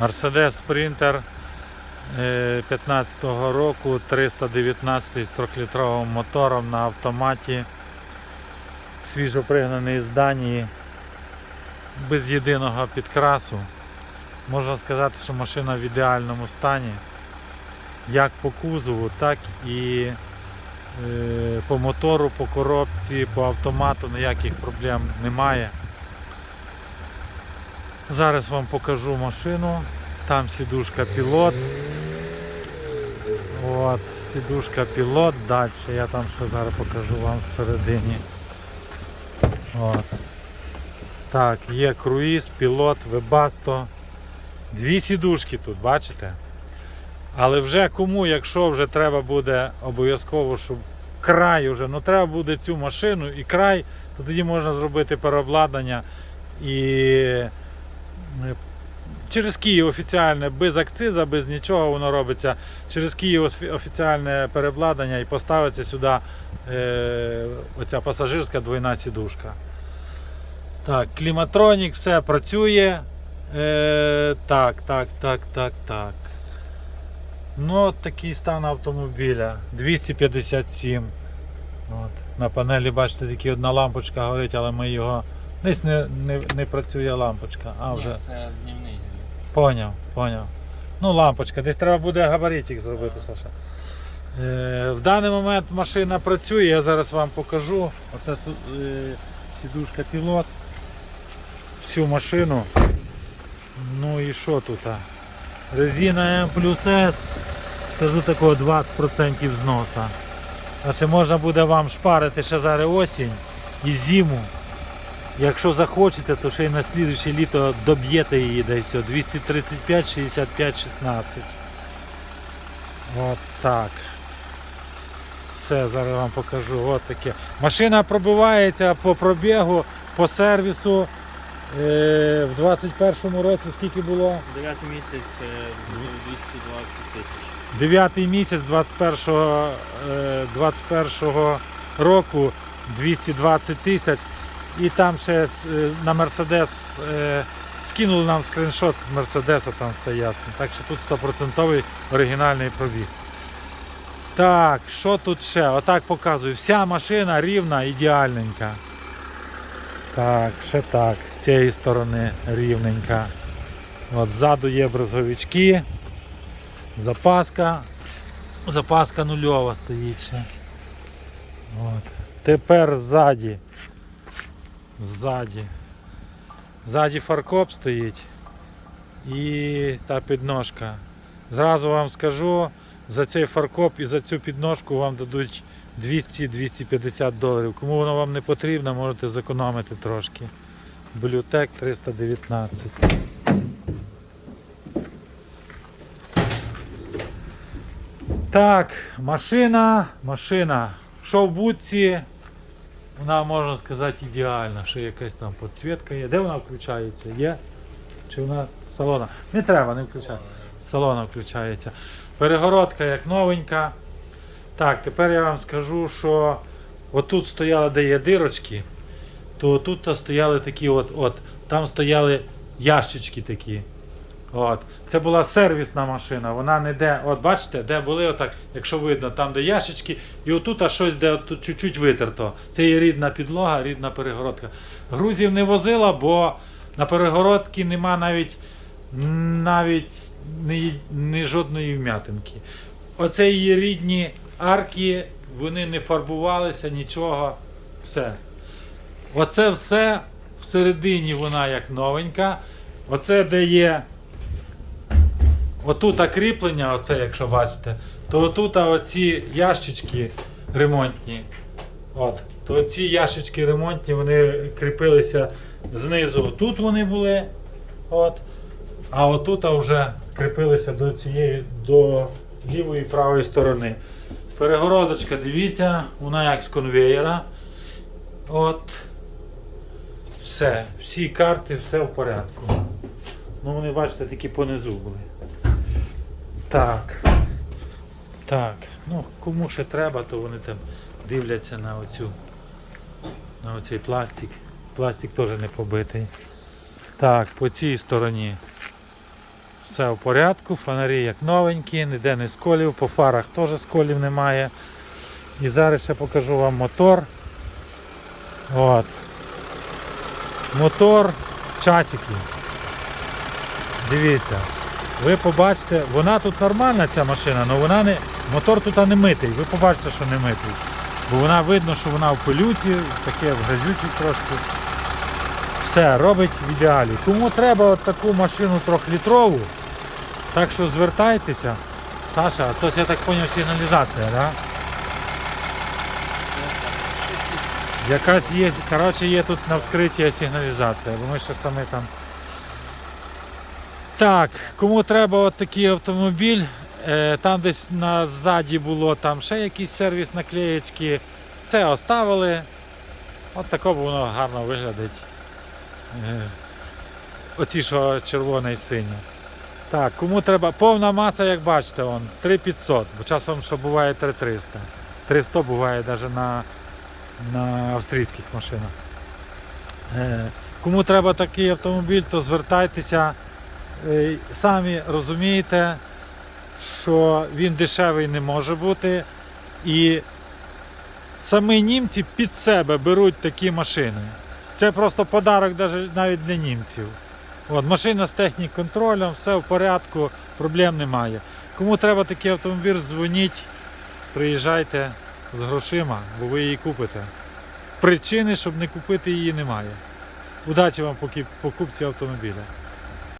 Mercedes Sprinter 15-го року 319 з 3-літровим мотором на автоматі. Свіжо пригнаний з Данії, без єдиного підкрасу. Можна сказати, що машина в ідеальному стані. Як по кузову, так і е, по мотору, по коробці, по автомату ніяких проблем немає. Зараз вам покажу машину. Там сідушка пілот. От, сідушка пілот, далі я там ще зараз покажу вам всередині. От. Так, є круїз, пілот, вебасто. Дві сідушки тут, бачите? Але вже кому, якщо вже треба буде обов'язково, щоб край вже, ну треба буде цю машину і край, то тоді можна зробити переобладнання і через Київ офіціальне, без акциза, без нічого воно робиться. Через Київ офіціальне переобладнання і поставиться сюди е, оця пасажирська двойна сідушка. Так, кліматронік, все працює. Е, так, так, так, так, так. Ну, от такий стан автомобіля. 257. От. На панелі, бачите, тільки одна лампочка горить, але ми його. Десь не, не, не працює лампочка. А вже. Ні, це днівний. Поняв, поняв. Ну, лампочка, десь треба буде габаритик зробити, Саша. Е, в даний момент машина працює, я зараз вам покажу. Оце е, сідушка пілот. Всю машину. Ну і що тут? Резина М плюс С. Скажу такого 20% зноса. А це можна буде вам шпарити ще зараз осінь і зиму. Якщо захочете, то ще й на слідуюче літо доб'єте її да і все. 235, 65, 16. От так. Все, зараз вам покажу. От таке. Машина пробивається по пробігу, по сервісу. Е, в 21-му році скільки було? Дев'ятий місяць е, 220 тисяч. Дев'ятий місяць 21-го, е, 21-го року 220 тисяч. І там ще е, на Мерседес е, скинули нам скріншот з Мерседеса, там все ясно. Так що тут 100% оригінальний пробіг. Так, що тут ще? Отак показую. Вся машина рівна, ідеальненька. Так, ще так, з цієї сторони рівненька. От ззаду є брезговички. Запаска. Запаска нульова стоїть ще. От. Тепер ззаді. Ззаді. Ззаді фаркоп стоїть. І та підножка. Зразу вам скажу, за цей фаркоп і за цю підножку вам дадуть 200-250 доларів. Кому воно вам не потрібно, можете зекономити трошки. Блютек 319. Так, машина, машина. Що в будці, вона можна сказати ідеальна. Ще якась там підсвітка є. Де вона включається? Є? Чи вона з салона? Не треба, не включати. З салона включається. Перегородка як новенька. Так, тепер я вам скажу, що отут стояли, де є дирочки, то тут стояли такі от, от, там стояли ящички такі. От. Це була сервісна машина, вона не де. От бачите, де були отак, якщо видно, там де ящички, і отут аж щось де чуть-чуть витерто. Це є рідна підлога, рідна перегородка. Грузів не возила, бо на перегородці нема навіть навіть ні, ні жодної вм'ятинки. Оце її рідні арки, вони не фарбувалися, нічого. Все. Оце все всередині вона як новенька. Оце де є отут кріплення, оце, якщо бачите, то отут оці ящички ремонтні. От, то ці ящички ремонтні, вони кріпилися знизу. Тут вони були. От, а отут вже кріпилися до цієї, до лівої і правої сторони. Перегородочка, дивіться, вона як з конвеєра. От. Все, всі карти, все в порядку. Ну, вони, бачите, такі понизу були. Так. Так. Ну, кому ще треба, то вони там дивляться на оцю. На оцей пластик. Пластик теж не побитий. Так, по цій стороні. все в порядку, фонарі як новенькі, ніде не сколів, по фарах теж сколів немає. І зараз ще покажу вам мотор. От. Мотор часики. Дивіться. Ви побачите, вона тут нормальна ця машина, але вона не. Мотор тут не митий. Ви побачите, що не митий. Бо вона видно, що вона в пилюці, таке в грязючій трошки. Все, робить в ідеалі. Кому треба от таку машину трьохлітрову, так що звертайтеся. Саша, то я так зрозумів сигналізація, да? Якась є, коротше, є тут на вскритті сигналізація, бо ми ще самі там. Так, кому треба от такий автомобіль, е, там десь на ззаді було там ще якийсь сервіс наклеєчки. Це оставили. От тако воно гарно виглядить. Е, Оці, що червоне і синє. Так, кому треба. Повна маса, як бачите, он, 3500, бо часом що буває 3300. 300 буває навіть на, на австрійських машинах. Е, Кому треба такий автомобіль, то звертайтеся. Е, Самі розумієте, що він дешевий не може бути. І самі німці під себе беруть такі машини. Це просто подарок навіть для німців. От, машина з технік-контролем, все в порядку, проблем немає. Кому треба такий автомобіль, дзвоніть, приїжджайте з грошима, бо ви її купите. Причини, щоб не купити її, немає. Удачі вам покупці автомобіля.